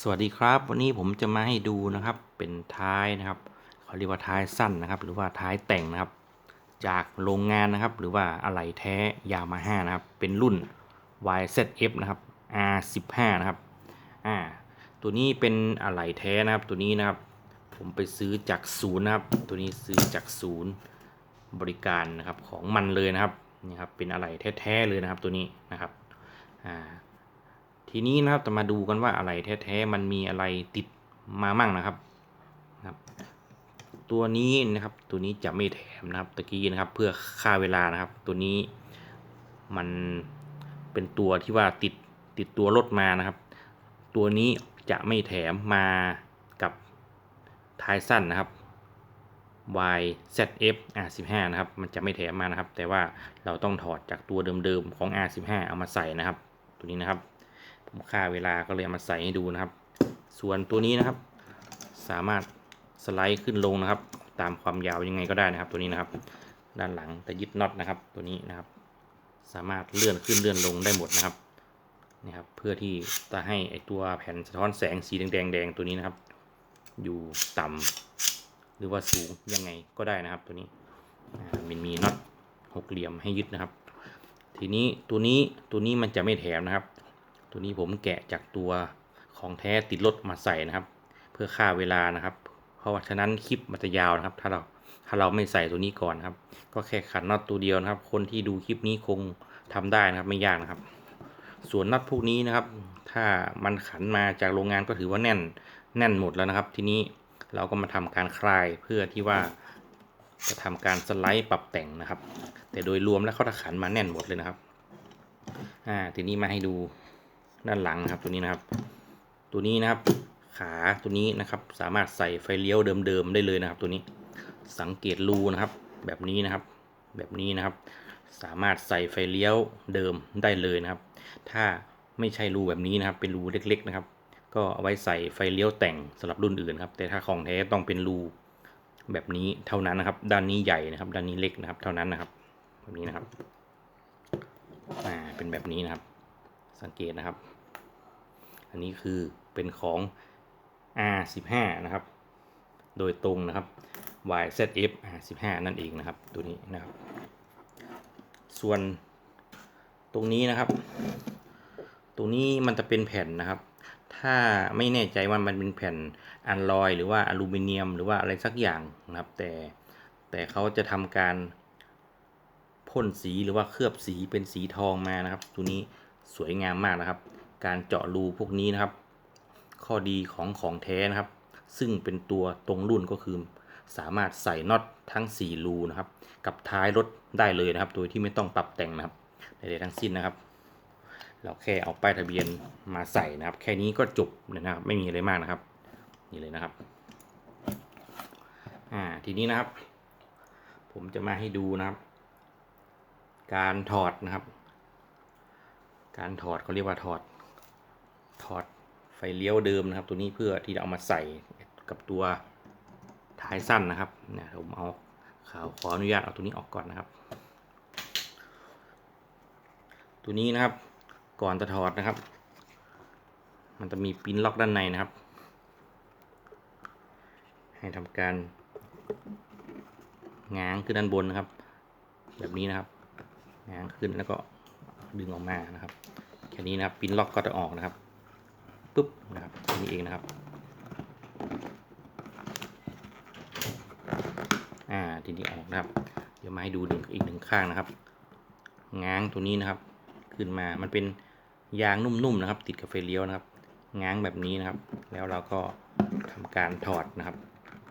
สวัสดีครับ วันนี้ผมจะมาให้ดูนะครับเป็นท้ายนะครับเขาเรียกว่าท้ายสั้นนะครับ หรือว่าท้ายแต่งนะครับ จากโรงงานนะครับ หรือว่าอะไหล่แท้ยามาฮ่านะครับ เป็นรุ่น YZF นะครับ R15 นะครับอ่าตัวนี้เป็นอะไหล่แท้นะครับ ตัวนี้นะครับ ผมไปซื้อจากศูนย์นะครับ ตัวนี้ซื้อจากศูนย์บริการนะครับของมันเลยนะครับนี่ครับเป็นอะไหล่แท้ๆเลยนะครับตัวนี้นะครับอ่า ทีนี้นะครับจะมาดูกันว่าอะไรแท้ๆมันมีอะไรติดมามั่งนะครับครับ ตัวนี้นะครับ ตัวนี้จะไม่แถมนะครับตะกี้นะครับ เพื่อค่าเวลานะครับ ตัวนี้มันเป็นตัวที่ว่าติดติดตัวรถมานะครับ ตัวนี้จะไม่แถมมากับท้ายสั้นนะครับ YZF R15 นะครับ มันจะไม่แถมมานะครับ แต่ว่าเราต้องถอดจากตัวเดิมๆของ R15 เอามาใส่นะครับ ตัวนี้นะครับ ค่าเวลาก็เลยเอามาใส่ให้ดูนะครับ ส่วนตัวนี้นะครับ สามารถสไลด์ขึ้นลงนะครับ ตามความยาวยังไงก็ได้นะครับ ตัวนี้นะครับ ด้านหลังแต่ยึดน็อตนะครับ ตัวนี้นะครับ สามารถเลื่อนขึ้นเลื่อนลงได้หมดนะครับนี่ครับเพื่อที่จะให้ไอตัวแผ่นสะท้อนแสงสีแดงๆแดงตัวนี้นะครับ อยู่ต่ำหรือว่าสูงยังไงก็ได้นะครับ ตัวนี้มันมีน็อตหกเหลี่ยมให้ยึดนะครับ ทีนี้ตัวนี้ตัวนี้มันจะไม่แถมนะครับ ตัวนี้ผมแกะจากตัวของแท้ติดรถมาใส่นะครับ เพื่อฆ่าเวลานะครับ เพราะว่าฉะนั้นคลิปมันจะยาวนะครับ ถ้าเราถ้าเราไม่ใส่ตัวนี้ก่อนนะครับ ก็แค่ขันน็อตตัวเดียวนะครับ คนที่ดูคลิปนี้คงทำได้นะครับไม่ยากนะครับ ส่วนน็อตพวกนี้นะครับ ถ้ามันขันมาจากโรงงานก็ถือว่าแน่นแน่นหมดแล้วนะครับ ทีนี้เราก็มาทำการคลายเพื่อที่ว่าจะทำการสไลด์ปรับแต่งนะครับ แต่โดยรวมแล้วเขาจะขันมาแน่นหมดเลยนะครับอ่าทีนี้มาให้ดู ด้านหลังนะครับตัวนี้นะครับ ตัวนี้นะครับ ขาตัวนี้นะครับ สามารถใส่ไฟเลี้ยวเดิมๆได้เลยนะครับ ตัวนี้สังเกตรูนะครับ แบบนี้นะครับ แบบนี้นะครับ สามารถใส่ไฟเลี้ยวเดิมได้เลยนะครับ ถ้าไม่ใช่รูแบบนี้นะครับ เป็นรูเล็ก ๆ นะครับ ก็เอาไว้ใส่ไฟเลี้ยวแต่งสำหรับรุ่นอื่นครับ แต่ถ้าของแท้ต้องเป็นรูแบบนี้เท่านั้นนะครับ ด้านนี้ใหญ่นะครับ ด้านนี้เล็กนะครับ เท่านั้นนะครับ แบบนี้นะครับ อ่า เป็นแบบนี้นะครับ สังเกตนะครับ อันนี้คือเป็นของ R15 นะครับ โดยตรงนะครับ YZF R15 นั่นเองนะครับตัวนี้นะครับ ส่วนตรงนี้นะครับ ตรงนี้มันจะเป็นแผ่นนะครับ ถ้าไม่แน่ใจว่ามันเป็นแผ่นอัลลอยหรือว่าอลูมิเนียม หรือว่าอะไรสักอย่างนะครับ แต่แต่เขาจะทำการพ่นสีหรือว่าเคลือบสีเป็นสีทองมานะครับ ตัวนี้สวยงามมากนะครับ การเจาะรูพวกนี้นะครับ ข้อดีของของแท้นะครับ ซึ่งเป็นตัวตรงรุ่นก็คือสามารถใส่น็อตทั้ง 4 รูนะครับ กับท้ายรถได้เลยนะครับ โดยที่ไม่ต้องปรับแต่งนะครับใดๆทั้งสิ้นนะครับ เราแค่เอาป้ายทะเบียนมาใส่นะครับ แค่นี้ก็จบนะครับ ไม่มีอะไรมากนะครับ นี่เลยนะครับ อ่า ทีนี้นะครับ ผมจะมาให้ดูนะครับ การถอดนะครับ การถอดเขาเรียกว่าถอด ถอดไฟเลี้ยวเดิมนะครับ ตัวนี้เพื่อที่จะเอามาใส่กับตัวท้ายสั้นนะครับเนี่ยผมเอาขาวขออนุญาตเอาตัวนี้ออกก่อนนะครับ ตัวนี้นะครับก่อนจะถอดนะครับ มันจะมีปิ้นล็อกด้านในนะครับ ให้ทำการง้างขึ้นด้านบนนะครับ แบบนี้นะครับง้างขึ้นแล้วก็ดึงออกมานะครับ แค่นี้นะครับปิ้นล็อกก็จะออกนะครับ ปุ๊บนะครับนี้เองนะครับอ่าทีนี้ออกนะครับ เดี๋ยวมาให้ดูหนึ่งอีกหนึ่งข้างนะครับ ง้างตัวนี้นะครับ ขึ้นมามันเป็นยางนุ่มๆนะครับ ติดกับไฟเลี้ยวนะครับ ง้างแบบนี้นะครับ แล้วเราก็ทำการถอดนะครับ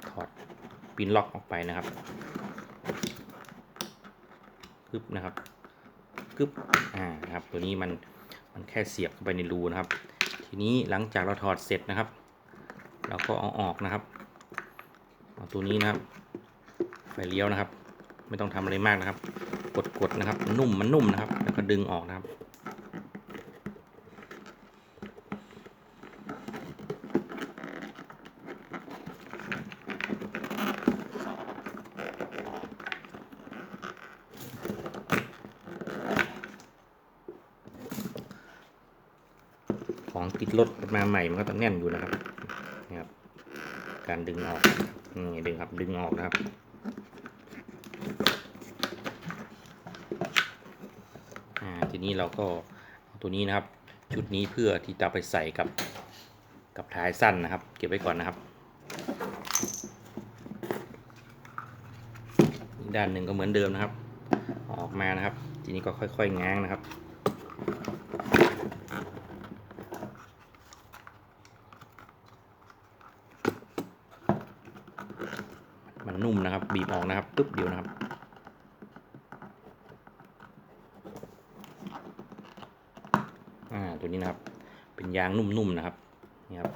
ถอดปิ้นล็อกออกไปนะครับปึ๊บนะครับกึบอ่านะครับ ตัวนี้มันมันแค่เสียบเข้าไปในรูนะครับ ทีนี้หลังจากเราถอดเสร็จนะครับ เราก็เอาออกนะครับเอาตัวนี้นะครับไฟเลี้ยวนะครับ ไม่ต้องทำอะไรมากนะครับ กดๆนะครับ นุ่มมันนุ่มนะครับ แล้วก็ดึงออกนะครับ ของติดรถมาใหม่มันก็ต้องแน่นอยู่นะครับนี่ครับ การดึงออกนี่ดึงครับดึงออกนะครับอ่าทีนี้เราก็ตัวนี้นะครับ ชุดนี้เพื่อที่จะไปใส่กับกับท้ายสั้นนะครับ เก็บไว้ก่อนนะครับอีกด้านหนึ่งก็เหมือนเดิมนะครับ ออกมานะครับ ทีนี้ก็ค่อยๆง้างนะครับ มั นุ่มนะครับ บีบออกนะครับปึ๊บเดียวนะครับ อ่าตัวนี้นะครับ เป็นยางนุ่มๆนะครับนี่ครับ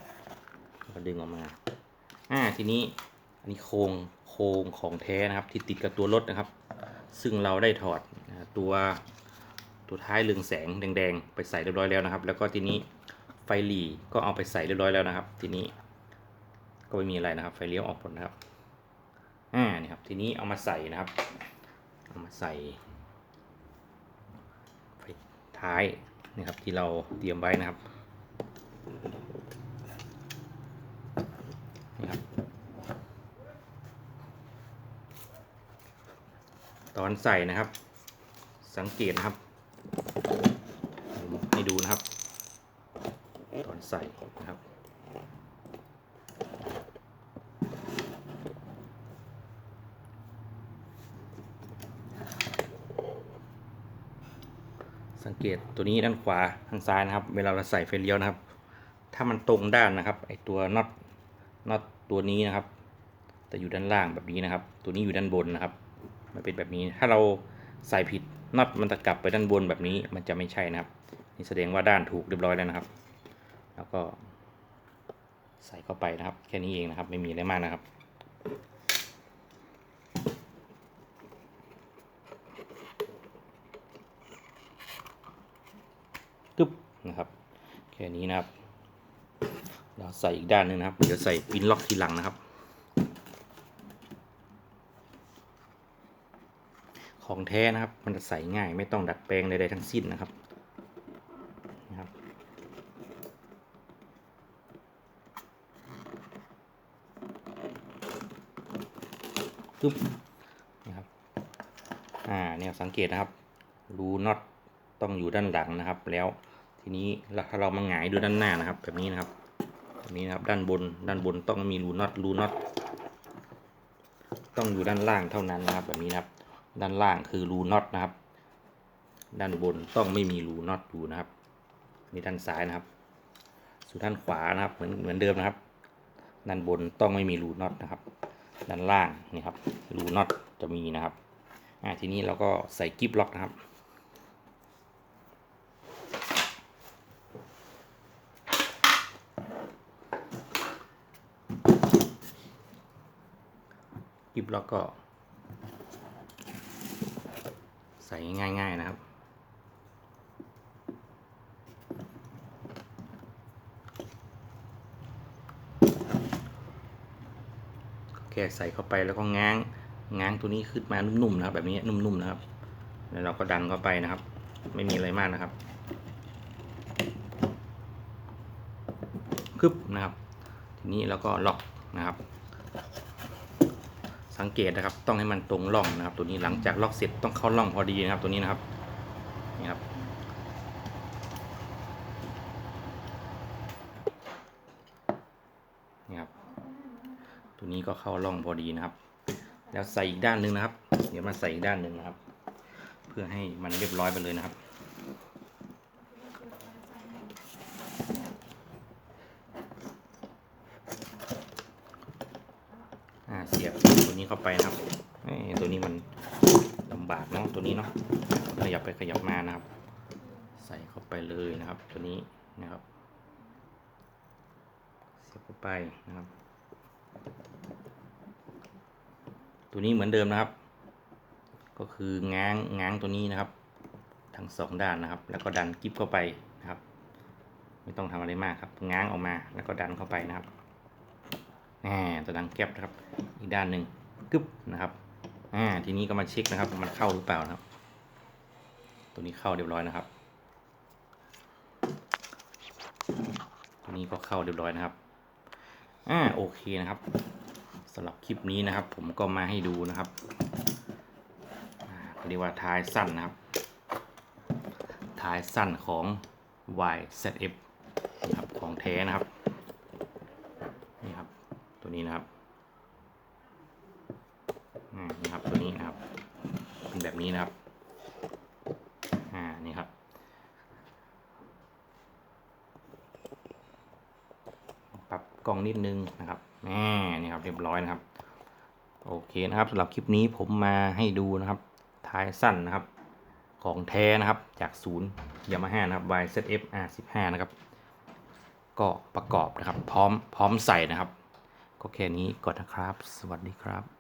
ก็ดึงออกมา อ่าทีนี้อันนี้โครงโครงของแท้นะครับ ที่ติดกับตัวรถนะครับ ซึ่งเราได้ถอดตัวตัวท้ายเรืองแสงแดงๆ ไปใส่เรียบร้อยแล้วนะครับ แล้วก็ทีนี้ไฟหลีก็เอาไปใส่เรียบร้อยแล้วนะครับ ทีนี้ก็ไม่มีอะไรนะครับ ไฟเลี้ยวออกหมดนะครับ อ่านี่ครับ ทีนี้เอามาใส่นะครับ เอามาใส่ไฟท้ายนี่ครับที่เราเตรียมไว้นะครับนี่ครับ ตอนใส่นะครับ สังเกตนะครับให้ดูนะครับ ตอนใส่นะครับ เกตตัวนี้ด้านขวาทางซ้ายนะครับ เวลาเราใส่ไฟเลี้ยวนะครับ ถ้ามันตรงด้านนะครับไอตัวน็อตน็อตตัวนี้นะครับจะอยู่ด้านล่างแบบนี้นะครับ ตัวนี้อยู่ด้านบนนะครับ มันเป็นแบบนี้ถ้าเราใส่ผิดน็อตมันจะกลับไปด้านบนแบบนี้มันจะไม่ใช่นะครับ นี่แสดงว่าด้านถูกเรียบร้อยแล้วนะครับ แล้วก็ใส่เข้าไปนะครับ แค่นี้เองนะครับ ไม่มีอะไรมากนะครับ ตึ๊บ นะครับ แค่นี้นะครับ เราใส่อีกด้านหนึงนะครับ เดี๋ยวใส่ปินล็อกทีหลังนะครับ ของแท้นะครับ มันจะใส่ง่ายไม่ต้องดัดแปลงใดๆทั้งสิ้นนะครับนะครับปึ๊บนะครับ อ่าเนี่ยสังเกตนะครับ รูน็อตต้องอยู่ด้านหลังนะครับแล้ว ทีนี้เราถ้าเรามาหงายดูด้านหน้านะครับ แบบนี้นะครับแบบนี้นะครับด้านบนด้านบนต้องมีรูน็อตรูน็อตต้องอยู่ด้านล่างเท่านั้นนะครับ แบบนี้นะครับ ด้านล่างคือรูน็อตนะครับ ด้านบนต้องไม่มีรูน็อตอยู่นะครับนี่ด้านซ้ายนะครับส่ด้านขวานะครับ เหมือนเหมือนเดิมนะครับ ด้านบนต้องไม่มีรูน็อตนะครับ ด้านล่างนี่ครับรูน็อตจะมีนะครับอ่าทีนี้เราก็ใส่กิฟล็อกนะครับ กิฟล็อกก็ ใส่ง่าย ๆนะครับ แค่ใส่เข้าไปแล้วก็ง้าง ง้างตัวนี้ขึ้นมานุ่มๆนะครับ แบบนี้นุ่มๆนะครับ แล้วเราก็ดันเข้าไปนะครับ ไม่มีอะไรมากนะครับคึบนะครับ ทีนี้เราก็ล็อกนะครับ สังเกตนะครับ ต้องให้มันตรงร่องนะครับ ตัวนี้หลังจากล็อกเสร็จต้องเข้าร่องพอดีนะครับ ตัวนี้นะครับนี่ครับนี่ครับ ตัวนี้ก็เข้าร่องพอดีนะครับ แล้วใส่อีกด้านหนึ่งนะครับ เดี๋ยวมาใส่อีกด้านหนึ่งนะครับ เพื่อให้มันเรียบร้อยไปเลยนะครับ อ่าเสียบตัวนี้เข้าไปนะครับเอ้ยตัวนี้มันลำบากเนาะตัวนี้เนาะขยับ ไปขยับมานะครับ ใส่เข้าไปเลยนะครับ ตัวนี้นะครับเสียบเข้าไปนะครับ ตัวนี้เหมือนเดิมนะครับ ก็คือง้างง้างตัวนี้นะครับ ทั้งสองด้านนะครับ แล้วก็ดันกิ๊บเข้าไปนะครับ ไม่ต้องทำอะไรมากครับ ง้างออกมาแล้วก็ดันเข้าไปนะครับแหมตัวดังแก๊บนะครับ อีกด้านหนึ่งกึบนะครับอ่าทีนี้ก็มาเช็คนะครับ มันเข้าหรือเปล่านะครับ ตัวนี้เข้าเรียบร้อยนะครับ ตัวนี้ก็เข้าเรียบร้อยนะครับ อ่าโอเคนะครับสำหรับคลิปนี้นะครับ ผมก็มาให้ดูนะครับเรียกว่าท้ายสั้นนะครับ ท้ายสั้นของ YZF นะครับของแท้นะครับนี่ครับตัวนี้นะครับนี่ครับตัวนี้นะครับเป็นแบบนี้นะครับ อ่า นี่ครับ ปรับก ล้องนิดนึงนะครับแหมนี่ครับเรียบร้อยนะครับ โอเคนะครับสำหรับคลิปนี้ผมมาให้ดูนะครับท้ายสั้นนะครับ ของแท้นะครับจากศูนย์ยามาฮ่านะครับ YZF R15 นะครับก็ประกอบนะครับ พร้อมพร้อมใส่นะครับ ก็แค่นี้ก่อนนะครับ สวัสดีครับ